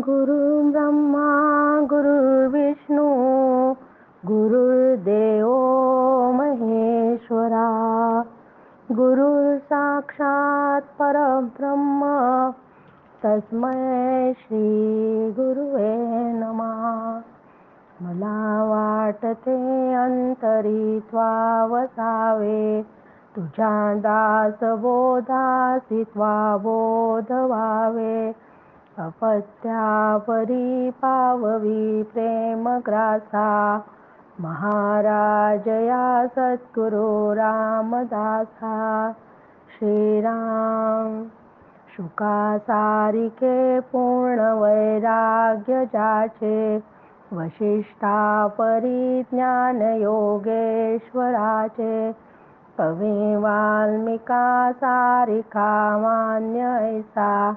गुरु ब्रह्मा गुरुर्विष्णू गुरुर्देव महेश्वरा गुरु साक्षात परब्रह्म तस्मै श्री गुरुवे नमा. मला वाटते अंतरी वसावे तुझ्या दास बोधासी त्वा बोध व्हावे अपत्यापरी पाववी प्रेम ग्रासा। महाराज या सद्गुरु रामदासा। श्रीराम शुका सारिके पूर्ण वैराग्य जाचे। वशिष्ठा परिज्ञान योगेश्वराचे कवी वाल्मिका सारिका मान्य ऐसा।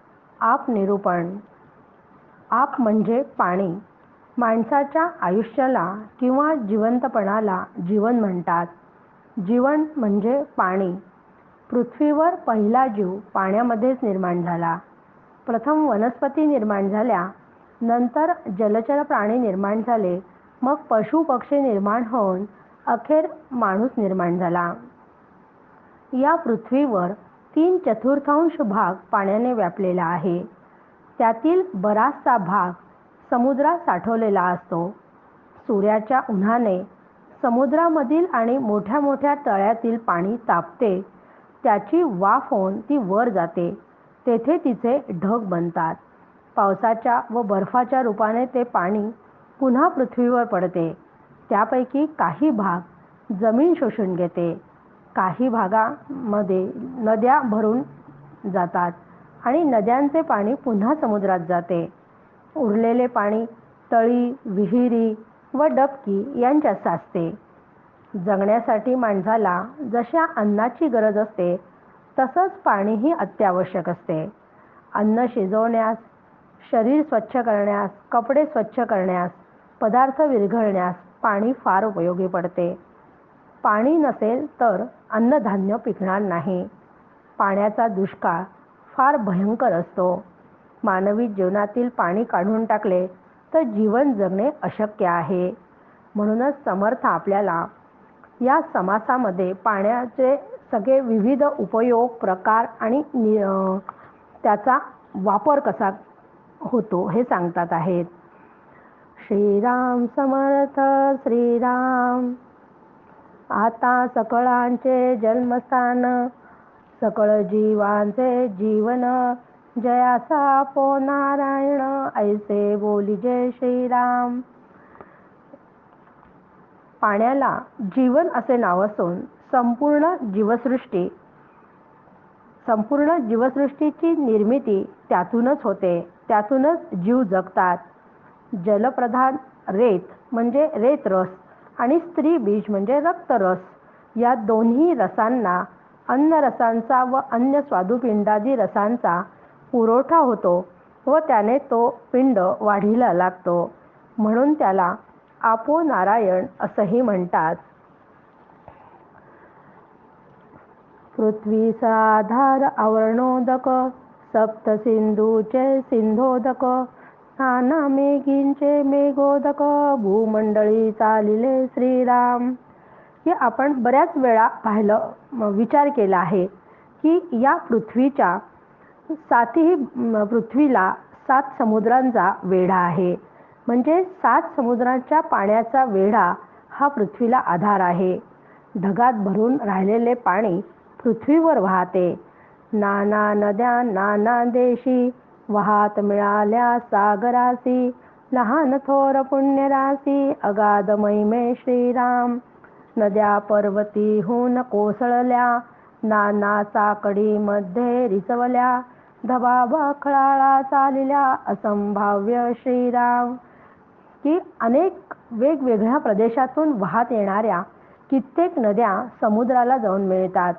आप निरूपण. आप म्हणजे पाणी. माणसाच्या आयुष्याला किंवा जिवंतपणाला जीवन म्हणतात. जीवन म्हणजे पाणी. पृथ्वीवर पहिला जीव पाण्यामध्येच निर्माण झाला. प्रथम वनस्पती निर्माण झाल्या. नंतर जलचर प्राणी निर्माण झाले. मग पशु पक्षी निर्माण होऊन अखेर माणूस निर्माण झाला. या पृथ्वीवर तीन चतुर्थांश भाग पाण्याने व्यापलेला आहे. त्यातील बराचसा भाग समुद्रात साठवलेला असतो. सूर्याच्या उन्हाने समुद्रामधील आणि मोठ्या मोठ्या तळ्यातील पाणी तापते. त्याची वाफ होऊन ती वर जाते. तेथे तिचे ढग बनतात. पावसाच्या व बर्फाच्या रूपाने ते पाणी पुन्हा पृथ्वीवर पडते. त्यापैकी काही भाग जमीन शोषून घेते. काही भागामध्ये नद्या भरून जातात आणि नद्यांचे पाणी पुन्हा समुद्रात जाते. उरलेले पाणी तळी विहिरी व डबकी यांच्यात साचते. जगण्यासाठी माणसाला जशा अन्नाची गरज असते तसंच पाणीही अत्यावश्यक असते. अन्न शिजवण्यास शरीर स्वच्छ करण्यास कपडे स्वच्छ करण्यास पदार्थ विरघळण्यास पाणी फार उपयोगी पडते. पाणी नसेल तर अन्नधान्य पिकणार नाही. पाण्याचा दुष्काळ फार भयंकर असतो. मानवी जीवनातील पाणी काढून टाकले तर जीवन जगणे अशक्य आहे. म्हणूनच समर्थ आपल्याला या समासामध्ये पाण्याचे सगळे विविध उपयोग प्रकार आणि त्याचा वापर कसा होतो हे सांगतात आहेत. श्रीराम समर्थ श्रीराम. आता सकळांचे जन्मस्थान सकळ जीवांचे जीवन जयासा पो नारायण ऐसे बोली जय श्रीराम. पाण्याला जीवन असे नाव असून संपूर्ण जीवसृष्टी संपूर्ण जीवसृष्टीची निर्मिती त्यातूनच होते त्यातूनच जीव जगतात. जलप्रधान रेत म्हणजे रेतरस. आणि स्त्री बीज म्हणजे रक्तरस. या दोन्ही रसांना अन्न रसांचा व अन्य स्वादुपिंडादी रसांचा पुरवठा होतो व त्याने तो पिंड वाढीला लागतो. म्हणून त्याला आपो नारायण असंही म्हणतात. पृथ्वी साधार आवरणोदक सप्त सिंधूचे सिंधोदक नाना मेघींचे मेघोदक भूमंडळी चालिले श्रीराम. हे आपण बऱ्याच वेळा पाहिलं विचार केला आहे की या पृथ्वीच्या सातही पृथ्वीला सात समुद्रांचा वेढा आहे. म्हणजे सात समुद्रांच्या पाण्याचा वेढा हा पृथ्वीला आधार आहे. ढगात भरून राहिलेले पाणी पृथ्वीवर वाहते. नाना नद्या नाना देशी वाहात मिळाल्या सागरासी लहान थोर पुण्यरासी अगाध महिमे श्रीराम. नद्या पर्वतीहून कोसळल्या नाना मध्ये रिचवल्या धबाबा खळाळा चालल्या असंभाव्य श्रीराम. की अनेक वेगवेगळ्या प्रदेशातून वाहत येणाऱ्या कित्येक नद्या समुद्राला जाऊन मिळतात.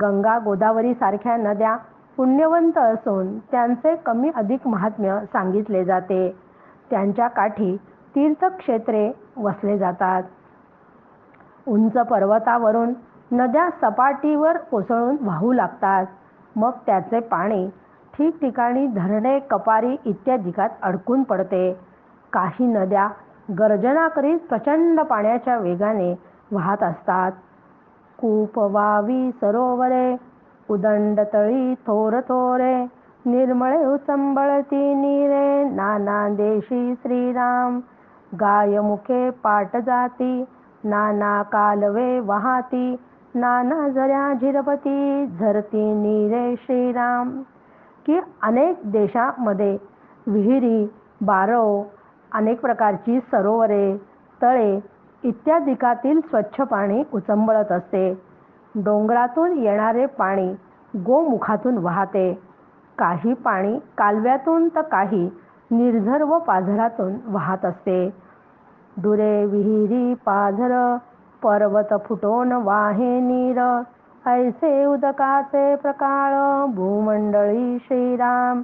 गंगा गोदावरी सारख्या नद्या पुण्यवंत असून त्यांचे कमी अधिक महात्म्य सांगितले जाते. त्यांच्या काठी तीर्थक्षेत्रे वसले जातात. उंच पर्वतावरून नद्या सपाटीवर कोसळून वाहू लागतात. मग त्याचे पाणी ठिकठिकाणी धरणे कपारी इत्यादिकात अडकून पडते. काही नद्या गर्जना करीत प्रचंड पाण्याच्या वेगाने वाहत असतात. कूप वावी सरोवरे उदंड तळी थोर थोरे निर्मळे उचंबळती नीरे नाना देशी श्रीराम. गायमुखे पाट जाती नाना कालवे वाहती नाना झऱ्या झिरपती झरती नीरे श्रीराम. की अनेक देशामध्ये विहिरी बारव अनेक प्रकारची सरोवरे तळे इत्यादिकातील स्वच्छ पाणी उचंबळत असते. डोंगरातून येणारे पाणी गोमुखातून वाहते. काही पाणी कालव्यातून तर काही निर्झर व पाझरातून वाहत असते. दुरे विहिरी पाझर पर्वत फुटोन वाहे नीर ऐसे उदकाचे प्रकाळ भूमंडळी श्रीराम.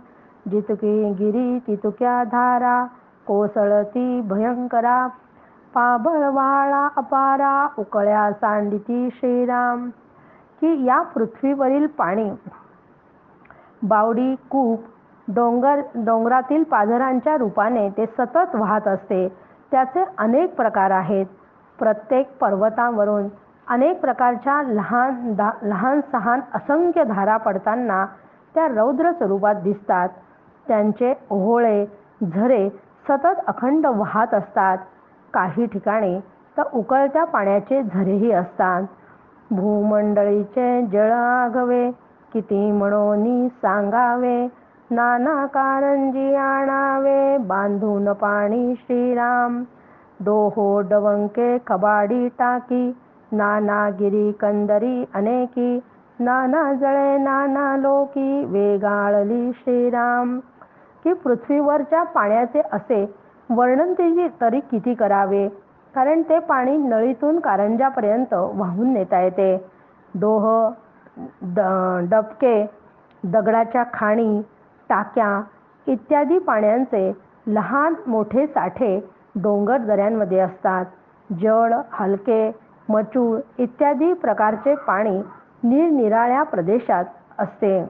जितकी गिरी तितक्या धारा कोसळती भयंकरा. पाबळवाळा अपारा उकळ्या सांडिती श्रीराम. की या पृथ्वीवरील पाणी बावडी कूप डोंगर डोंगरातील पाझरांच्या रूपाने ते सतत वाहत असते. त्याचे अनेक प्रकार आहेत. प्रत्येक पर्वतावरून अनेक प्रकारच्या लहान दा लहान सहान असंख्य धारा पडताना त्या रौद्र स्वरूपात दिसतात. त्यांचे ओहोळे झरे सतत अखंड वाहत असतात. काही ठिकाणी तर उकळत्या पाण्याचे झरेही असतात. भूमंडळीचे जळ किती म्हणोनी सांगावे? नाना कारंजी आणावे बांधून पाणी श्रीराम. दोहो डवंके खबाडी टाकी नाना गिरी कंदरी अनेकी. नाना जळे नाना लोकी वेगाळली श्रीराम. की पृथ्वीवरच्या पाण्याचे असे वर्णन त्याची तरी किती करावे? कारण ते पाणी नळीतून कारंजापर्यंत वाहून नेता येते. डोह द डबके दगडाच्या खाणी टाक्या इत्यादी पाण्यांचे लहान मोठे साठे डोंगर दऱ्यांमध्ये असतात. जड हलके मचूळ इत्यादी प्रकारचे पाणी निरनिराळ्या प्रदेशात असते.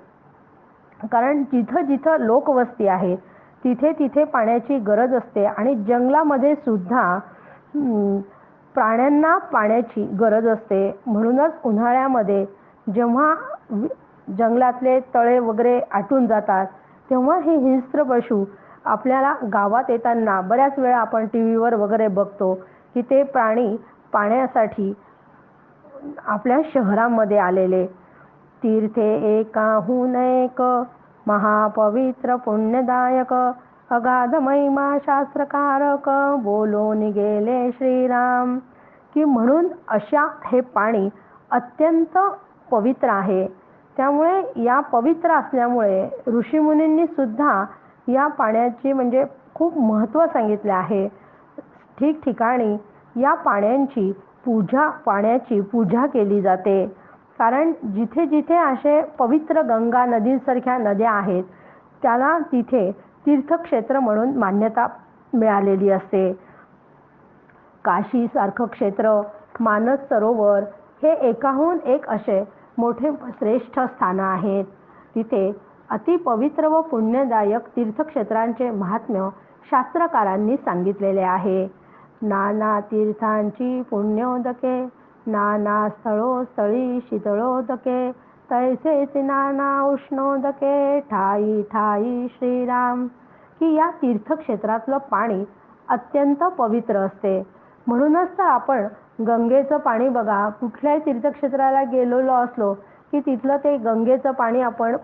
कारण जिथं जिथं लोकवस्ती आहे तिथे तिथे पाण्याची गरज असते आणि जंगलामध्ये सुद्धा प्राण्यांना पाण्याची गरज असते. म्हणूनच उन्हाळ्यामध्ये जेव्हा जंगलातले तळे वगैरे आटून जातात तेव्हा हे हिंस्त्र पशु आपल्याला गावात येताना बऱ्याच वेळा आपण टी व्हीवर वगैरे बघतो की ते प्राणी पाण्यासाठी आपल्या शहरामध्ये आलेले. तीर्थे एकाहून एक महापवित्र पुण्यदायक अगाध महिमा शास्त्रकारक बोलून गेले श्रीराम. की म्हणून अशा हे पाणी अत्यंत पवित्र आहे. त्यामुळे या पवित्र असल्यामुळे ऋषीमुनींनी सुद्धा या पाण्याची म्हणजे खूप महत्त्व सांगितले आहे. ठिकठिकाणी या पाण्यांची पूजा पाण्याची पूजा केली जाते. कारण जिथे जिथे असे पवित्र गंगा नदीसारख्या नद्या आहेत त्याला तिथे तीर्थक्षेत्र म्हणून मान्यता मिळालेली असते. काशीसारखं क्षेत्र मानस सरोवर हे एकाहून एक असे मोठे श्रेष्ठ स्थानं आहेत. तिथे अतिपवित्र व पुण्यदायक तीर्थक्षेत्रांचे महात्म्य शास्त्रकारांनी सांगितलेले आहे. नाना तीर्थांची पुण्योदके नाना स्थळोस्थळी शीतळोदके तैसेच नाना उष्णोदके ठाई ठाई श्रीराम. की या तीर्थक्षेत्रातलं पाणी अत्यंत पवित्र असते. म्हणूनच तर आपण गंगेचं पाणी बघा. कुठल्याही तीर्थक्षेत्राला गेलेलो असलो की तिथलं ते गंगेचं पाणी आपण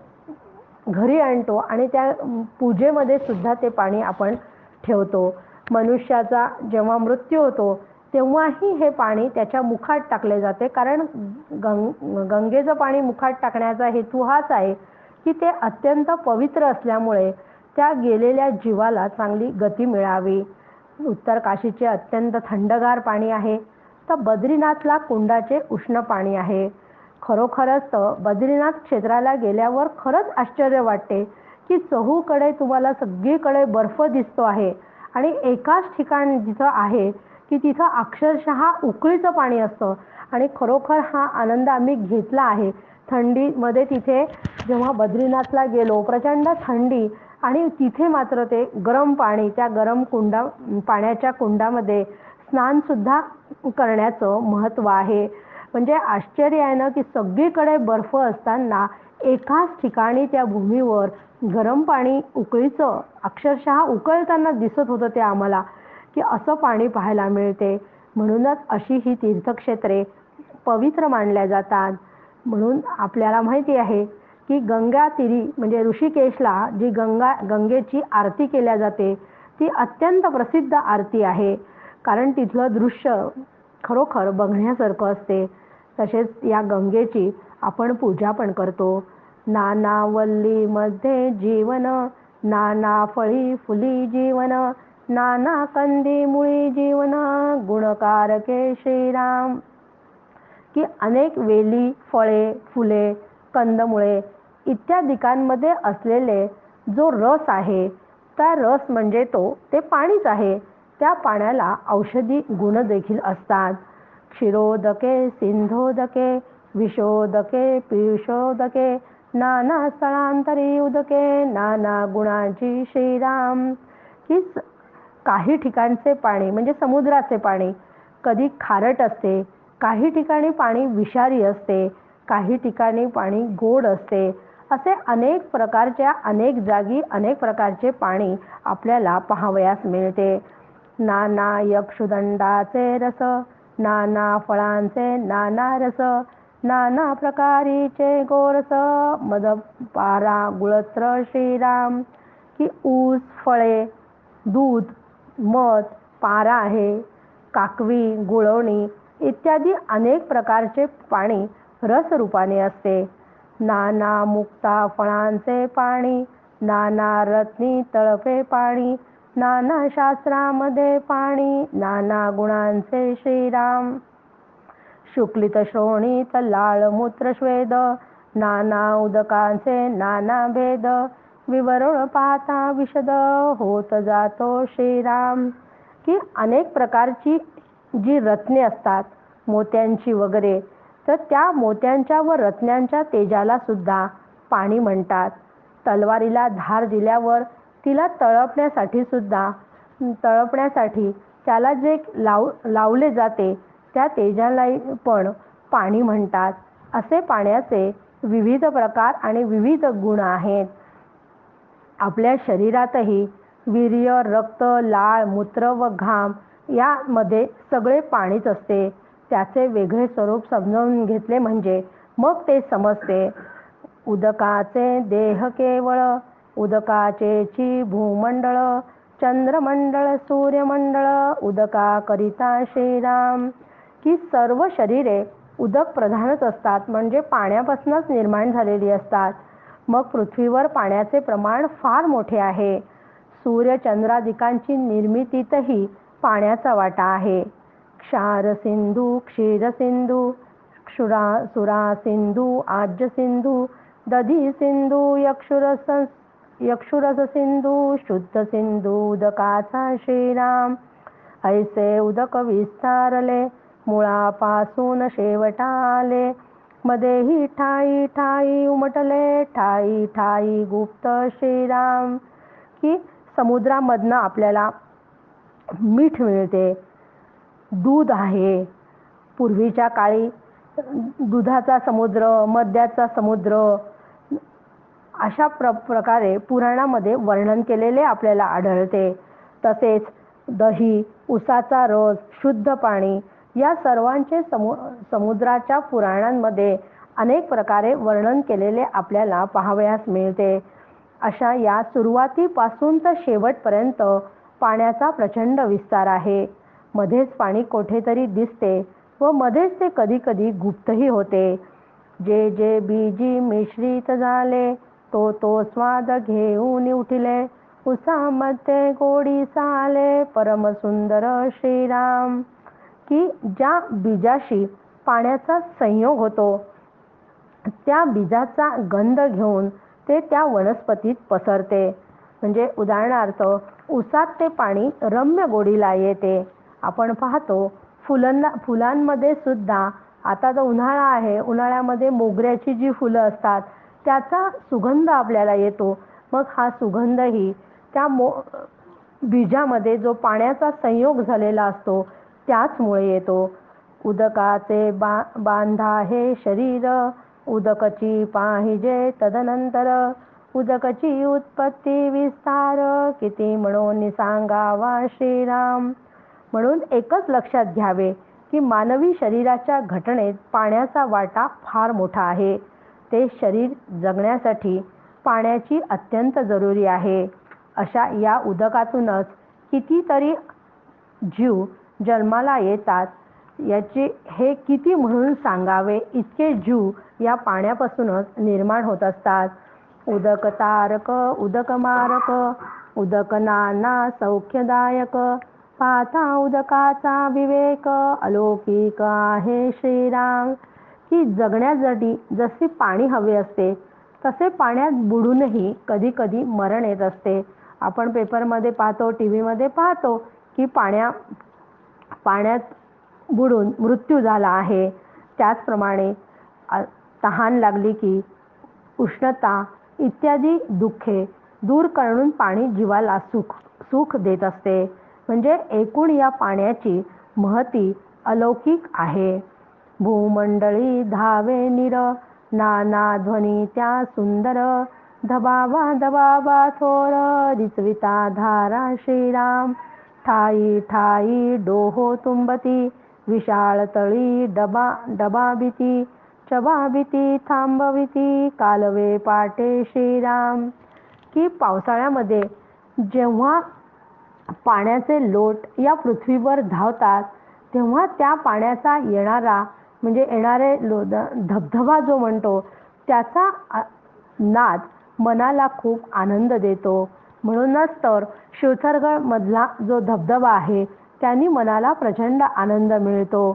घरी आणतो आणि त्या पूजेमध्ये सुद्धा ते पाणी आपण ठेवतो. मनुष्याचा जेव्हा मृत्यू होतो तेव्हाही हे पाणी त्याच्या मुखात टाकले जाते. कारण गंग गंगेचं पाणी मुखात टाकण्याचा हेतू हाच आहे की ते अत्यंत पवित्र असल्यामुळे त्या गेलेल्या जीवाला चांगली गती मिळावी. उत्तर काशीचे अत्यंत थंडगार पाणी आहे. तर बद्रीनाथला कुंडाचे उष्ण पाणी आहे. खरोखरच बद्रीनाथ क्षेत्राला गेल्यावर खरंच आश्चर्य वाटते की चहूकडे तुम्हाला सगळीकडे बर्फ दिसतो आहे आणि एकाच ठिकाण जिथं आहे की तिथं अक्षरशः उकळीचं पाणी असतं. आणि खरोखर हा आनंद आम्ही घेतला आहे. थंडीमध्ये तिथे जेव्हा बद्रीनाथला गेलो प्रचंड थंडी आणि तिथे मात्र ते गरम पाणी त्या गरम कुंडा पाण्याच्या कुंडामध्ये स्नानसुद्धा करण्याचं महत्त्व आहे. म्हणजे आश्चर्य आहे ना की सगळीकडे बर्फ असताना एकाच ठिकाणी त्या भूमीवर गरम पाणी उकळीचं अक्षरशः उकळताना दिसत होतं ते आम्हाला. की असं पाणी पाहायला मिळते. म्हणूनच अशी ही तीर्थक्षेत्रे पवित्र मानल्या जातात. म्हणून आपल्याला माहिती आहे की गंगा तिरी म्हणजे ऋषिकेशला जी गंगा गंगेची आरती केल्या जाते ती अत्यंत प्रसिद्ध आरती आहे. कारण तिथलं दृश्य खरोखर बघण्यासारखं असते. तसेच या गंगेची आपण पूजा पण करतो. नानावल्लीमध्ये जीवन नाना फळी फुली जीवन नाना कंदी मुळी जीवना गुणकार के श्रीराम. की अनेक वेली फळे फुले कंदमुळे इत्यादिकांमध्ये असलेले जो रस आहे त्या रस म्हणजे तो ते पाणीच आहे. त्या पाण्याला औषधी गुण देखील असतात. क्षीरोदके सिंधोदके विषोदके पियुषोदके नाना स्थळांतरी उदके नाना गुणाची श्रीराम. की काही ठिकाणचे पाणी म्हणजे समुद्राचे पाणी कधी खारट असते काही ठिकाणी पाणी विषारी असते काही ठिकाणी पाणी गोड असते असे अनेक प्रकारच्या अनेक जागी अनेक प्रकारचे पाणी आपल्याला पाहावयास मिळते. नाना यक्षुदंडाचे रस नाना फळांचे नाना रस नाना प्रकारीचे गोरस मदपारा गुळत्र श्रीराम की ऊस फळे दूध मध पारा आहे काकवी गुळवणी इत्यादी अनेक प्रकारचे पाणी रसरूपाने असते. नाना मुक्ता फळांचे पाणी नाना रत्नी तळपे पाणी नाना शास्त्रामध्ये पाणी नाना गुणांचे श्रीराम. शुक्लित श्रोणीत लाळ मूत्र श्वेद नाना उदकांचे नाना भेद विवरण पाहता विशद होत जातो श्रीराम. की अनेक प्रकारची जी रत्ने असतात मोत्यांची वगैरे तर त्या मोत्यांच्या व रत्न्यांच्या तेजाला सुद्धा पाणी म्हणतात. तलवारीला धार दिल्यावर तिला तळपण्यासाठी सुद्धा तळपण्यासाठी त्याला जे लाव लावले जाते त्या तेजाला पण पाणी म्हणतात. असे पाण्याचे विविध प्रकार आणि विविध गुण आहेत. आपल्या शरीरातही वीर्य रक्त लाळ मूत्र व घाम यामध्ये सगळे पाणीच असते. त्याचे वेगळे स्वरूप समजावून घेतले म्हणजे मग ते समजते. उदकाचे देह केवळ उदकाचे भूमंडळ चंद्रमंडळ सूर्यमंडळ उदका करिता श्रीराम. की सर्व शरीरे उदक प्रधानच असतात म्हणजे पाण्यापासूनच निर्माण झालेली असतात. मग पृथ्वीवर पाण्याचे प्रमाण फार मोठे आहे. सूर्यचंद्रादिकांची निर्मितीतही पाण्याचा वाटा आहे. क्षार सिंधू क्षीर सिंधू क्षुरा सुरा सिंधू आज्य सिंधू दधी सिंधू यक्षुरस यक्षुरस सिंधू शुद्ध सिंधू उदकाचा श्रीराम ऐसे उदक विस्तारले मुळापासून शेवटा आले मध्येही ठाई ठाई उमटले ठाई ठाई गुप्त श्रीराम. की समुद्रामधनं आपल्याला मीठ मिळते. दूध आहे. पूर्वीच्या काळी दुधाचा समुद्र मद्याचा समुद्र अशा प्र प्रकारे पुराणामध्ये वर्णन केलेले आपल्याला आढळते. तसेच दही उसाचा रस शुद्ध पाणी या सर्वांचे समु समुद्राच्या पुराणांमध्ये अनेक प्रकारे वर्णन केलेले आपल्याला पाहावयास मिळते. अशा या सुरुवातीपासून तर शेवटपर्यंत पाण्याचा प्रचंड विस्तार आहे. मध्येच पाणी कोठेतरी दिसते व मध्येच ते कधी कधी गुप्तही होते. जे जे बीजी मिश्रित झाले तो तो स्वाद घेऊन उठले. उसामध्ये गोडी साले परमसुंदर श्रीराम. की ज्या बीजाशी पाण्याचा संयोग होतो त्या बीजाचा गंध घेऊन ते त्या वनस्पतीत पसरते. म्हणजे उदाहरणार्थ उसात ते पाणी रम्य गोडीला येते. आपण पाहतो फुलांना फुलांमध्ये सुद्धा आता जो उन्हाळा आहे उन्हाळ्यामध्ये मोगऱ्याची जी फुलं असतात त्याचा सुगंध आपल्याला येतो. मग हा सुगंधही त्या मो बीजामध्ये जो पाण्याचा संयोग झालेला असतो त्याचमुळे येतो. उदकाचे बा बांधा हे शरीर. उदकची पाहिजे तदनंतर उदकची उत्पत्ती विस्तार. किती म्हणून सांगावा श्रीराम? म्हणून एकच लक्षात घ्यावे की मानवी शरीराच्या घटनेत पाण्याचा वाटा फार मोठा आहे. ते शरीर जगण्यासाठी पाण्याची अत्यंत जरुरी आहे. अशा या उदकातूनच कितीतरी जीव जन्माला येतात याचे हे किती म्हणून सांगावे? इतके जीव या पाण्यापासूनच निर्माण होत असतात. उदक तारक उदक मारक उदक नाना सौख्यदायक पाथा उदकाचा विवेक अलौकिक आहे श्रीराम. की जगण्यासाठी जसे पाणी हवे असते तसे पाण्यात बुडूनही कधी कधी मरण येत असते. आपण पेपरमध्ये पाहतो टी व्हीमध्ये पाहतो की पाण्या पाण्यात बुडून मृत्यू झाला आहे. त्याचप्रमाणे तहान लागली की उष्णता इत्यादी दुःखे दूर करून पाणी जीवाला सुख सुख देत असते. म्हणजे एकूण या पाण्याची महती अलौकिक आहे. भूमंडळी धावे निर नाना ध्वनी त्या सुंदर धबाबा धबाबा थोर रिचविता धारा श्रीराम. ठाई ठाई डोहो तुंबती विशाळ तळी डबा डबाबिती चबाबिती थांबविती कालवे पाटे श्रीराम. की पावसाळ्यामध्ये जेव्हा पाण्याचे लोट या पृथ्वीवर धावतात तेव्हा त्या पाण्याचा येणारा म्हणजे येणारे लो धबधबा जो म्हणतो त्याचा नाद मनाला खूप आनंद देतो. म्हणूनच तर शिवसरगडमधला जो धबधबा आहे त्यांनी मनाला प्रचंड आनंद मिळतो.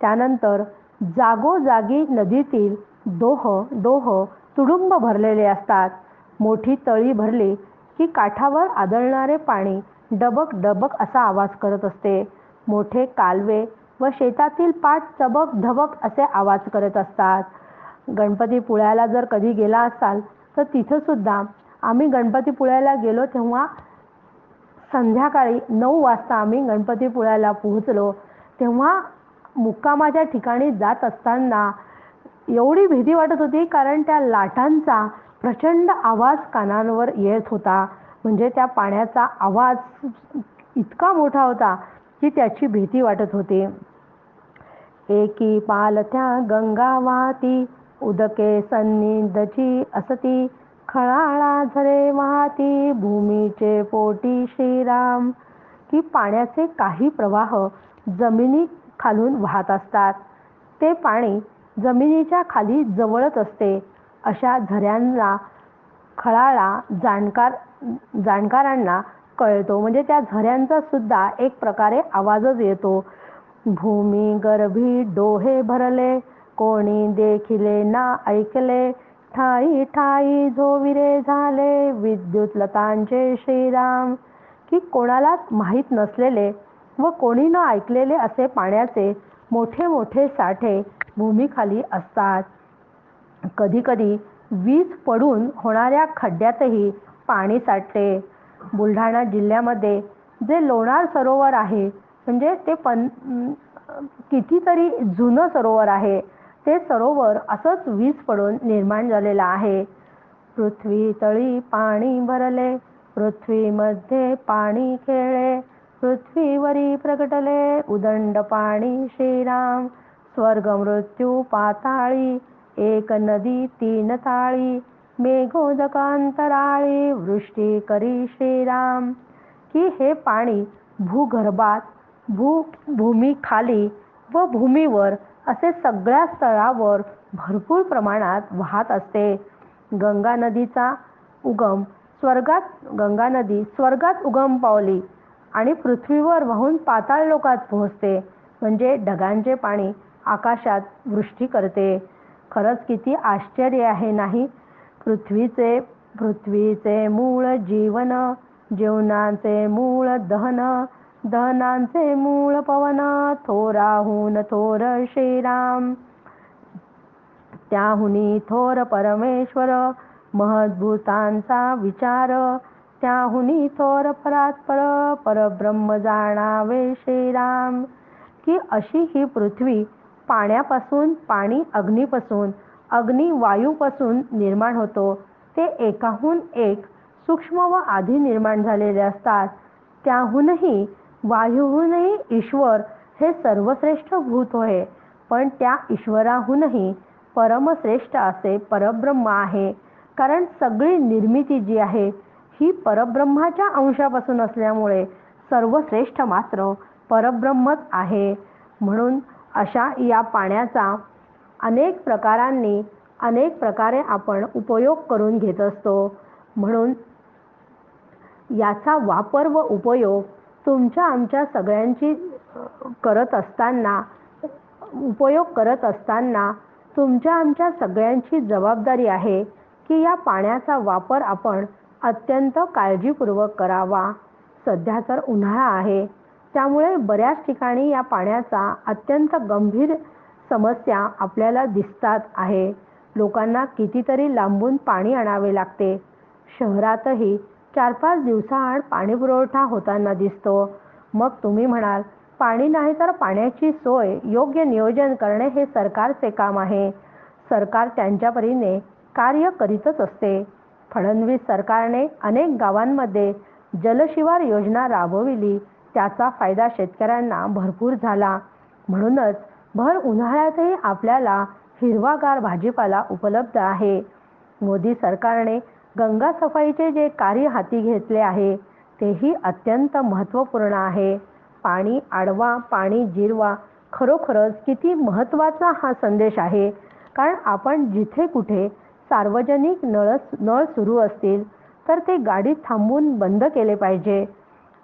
त्यानंतर जागोजागी नदीतील दोह डोह तुडुंब भरलेले असतात. मोठी तळी भरली की काठावर आदळणारे पाणी डबक डबक असा आवाज करत असते. मोठे कालवे व शेतातील पाठ चबक धबक असे आवाज करत असतात. गणपतीपुळ्याला जर कधी गेला असाल तर तिथं सुद्धा आम्ही गणपतीपुळ्याला गेलो तेव्हा संध्याकाळी नऊ वाजता आम्ही गणपतीपुळ्याला पोहोचलो. तेव्हा मुक्कामाच्या ठिकाणी जात असताना एवढी भीती वाटत होती कारण त्या लाटांचा प्रचंड आवाज कानांवर येत होता. म्हणजे त्या पाण्याचा आवाज इतका मोठा होता की त्याची भीती वाटत होती. एकी पालथ्या गंगावाती उदके सन्निधची असती. खळाळा झरे वाहती भूमीचे पोटी श्रीराम. की पाण्याचे काही प्रवाह जमिनी खालून वाहत असतात. ते पाणी जमिनीच्या खाली जवळच असते. अशा झऱ्यांना खळाळा जाणकार जाणकारांना कळतो. म्हणजे त्या झऱ्यांचा सुद्धा एक प्रकारे आवाजच येतो. भूमी गर्भी डोहे भरले कोणी देखिले ना ऐकले. ठाई ठाई झोविरे झाले विद्युत लतांचे श्रीराम. की कोणालाच माहीत नसलेले व कोणी न ऐकलेले असे पाण्याचे मोठे मोठे साठे भूमीखाली असतात. कधीकधी वीज पडून होणाऱ्या खड्ड्यातही पाणी साठते. बुलढाणा जिल्ह्यामध्ये जे लोणार सरोवर आहे म्हणजे ते पन कितीतरी जुनं सरोवर आहे ते सरोवर असंच वीज पडून निर्माण झालेलं आहे. पृथ्वी तळी पाणी भरले पृथ्वीमध्ये पाणी खेळे पृथ्वीवरी प्रगटले उदंड पाणी श्रीराम स्वर्ग मृत्यू पाताळी एक नदी तीन ताळी मेघोदकांतराळी वृष्टी करी श्रीराम. की हे पाणी भूगर्भात भू भूमीखाली व भूमीवर असे सगळ्या स्थळावर भरपूर प्रमाणात वाहत असते. गंगा नदीचा उगम स्वर्गात गंगा नदी स्वर्गात उगम पावली आणि पृथ्वीवर वाहून पाताळ लोकात पोहोचते. म्हणजे ढगांचे पाणी आकाशात वृष्टी करते. खरंच किती आश्चर्य आहे नाही? पृथ्वीचे पृथ्वीचे मूळ जीवन जीवनाचे मूळ दहन धनांचे मूळ पवन थोराहून थोर श्रीराम. त्याहुनी थोर परमेश्वर महद्भूतांचा विचार. त्याहुनी थोर परात्पर परब्रह्म जाणावे श्रीराम. की अशी ही पृथ्वी पाण्यापासून पाणी अग्नीपासून अग्नी वायूपासून निर्माण होतो. ते एकाहून एक सूक्ष्म व आधी निर्माण झालेले असतात. त्याहूनही वायूहूनही ईश्वर हे सर्वश्रेष्ठ भूत होय पण त्या ईश्वराहूनही परमश्रेष्ठ असे परब्रह्म आहे. कारण सगळी निर्मिती जी आहे ही परब्रह्माच्या अंशापासून असल्यामुळे सर्वश्रेष्ठ मात्र परब्रह्मच आहे. म्हणून अशा या पाण्याचा अनेक प्रकारांनी अनेक प्रकारे आपण उपयोग करून घेत असतो. म्हणून याचा वापर व उपयोग तुमच्या आमच्या सगळ्यांची करत असताना उपयोग करत असताना तुमच्या आमच्या सगळ्यांची जबाबदारी आहे की या पाण्याचा वापर आपण अत्यंत काळजीपूर्वक करावा. सध्या तर उन्हाळा आहे. त्यामुळे बऱ्याच ठिकाणी या पाण्याचा अत्यंत गंभीर समस्या आपल्याला दिसतात आहे. लोकांना कितीतरी लांबून पाणी आणावे लागते. शहरातही चार पाच दिवसाआड पाणीपुरवठा होताना दिसतो. मग तुम्ही म्हणाल पाणी नाही तर पाण्याची सोय योग्य नियोजन करणे हे सरकारचे काम आहे. सरकार त्यांच्या परीने कार्य करीतच असते. फडणवीस सरकारने अनेक गावांमध्ये जलशिवार योजना राबविली. त्याचा फायदा शेतकऱ्यांना भरपूर झाला. म्हणूनच भर उन्हाळ्यातही आपल्याला हिरवागार भाजीपाला उपलब्ध आहे. मोदी सरकारने गंगा सफाईचे जे कार्य हाती घेतले आहे तेही अत्यंत महत्त्वपूर्ण आहे. पाणी आडवा पाणी जिरवा खरोखरच किती महत्त्वाचा हा संदेश आहे. कारण आपण जिथे कुठे सार्वजनिक नळ नळ सुरू असतील तर ते गाडी थांबवून बंद केले पाहिजे.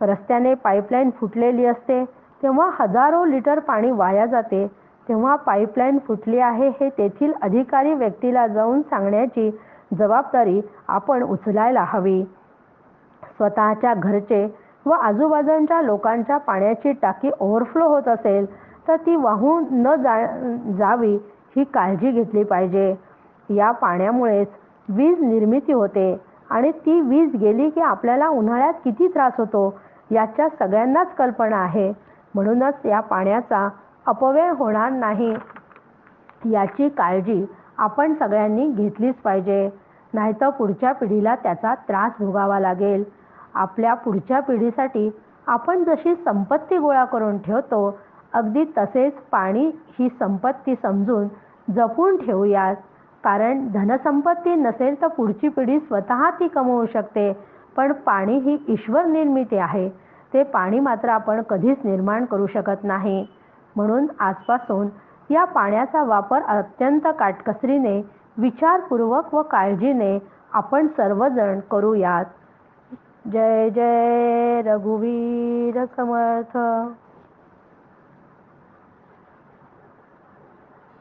रस्त्याने पाईपलाईन फुटलेली असते तेव्हा हजारो लिटर पाणी वाया जाते. तेव्हा पाईपलाईन फुटली आहे हे तेथील अधिकारी व्यक्तीला जाऊन सांगण्याची जबाबदारी आपण उचलायला हवी. स्वतःच्या घरचे व आजूबाजूंच्या लोकांच्या पाण्याची टाकी ओव्हरफ्लो होत असेल तर ती वाहून न जा जावी ही काळजी घेतली पाहिजे. या पाण्यामुळेच वीज निर्मिती होते आणि ती वीज गेली की आपल्याला उन्हाळ्यात किती त्रास होतो याच्या सगळ्यांनाच कल्पना आहे. म्हणूनच या पाण्याचा अपव्यय होणार नाही. याची काळजी आपण सगळ्यांनी घेतलीच पाहिजे. नाहीतर पुढच्या पिढीला त्याचा त्रास भोगावा लागेल. आपल्या पुढच्या पिढीसाठी आपण जशी संपत्ती गोळा करून ठेवतो अगदी तसेच पाणी ही संपत्ती समजून जपून ठेवूयात. कारण धनसंपत्ती नसेल तर पुढची पिढी स्वतः ती कमवू शकते. पण पाणी ही ईश्वर निर्मिती आहे. ते पाणी मात्र आपण कधीच निर्माण करू शकत नाही. म्हणून आजपासून या पाण्याचा वापर अत्यंत काटकसरीने विचारपूर्वक व काळजीने आपण सर्वजण करूयात. जय जय रघुवीर समर्थ.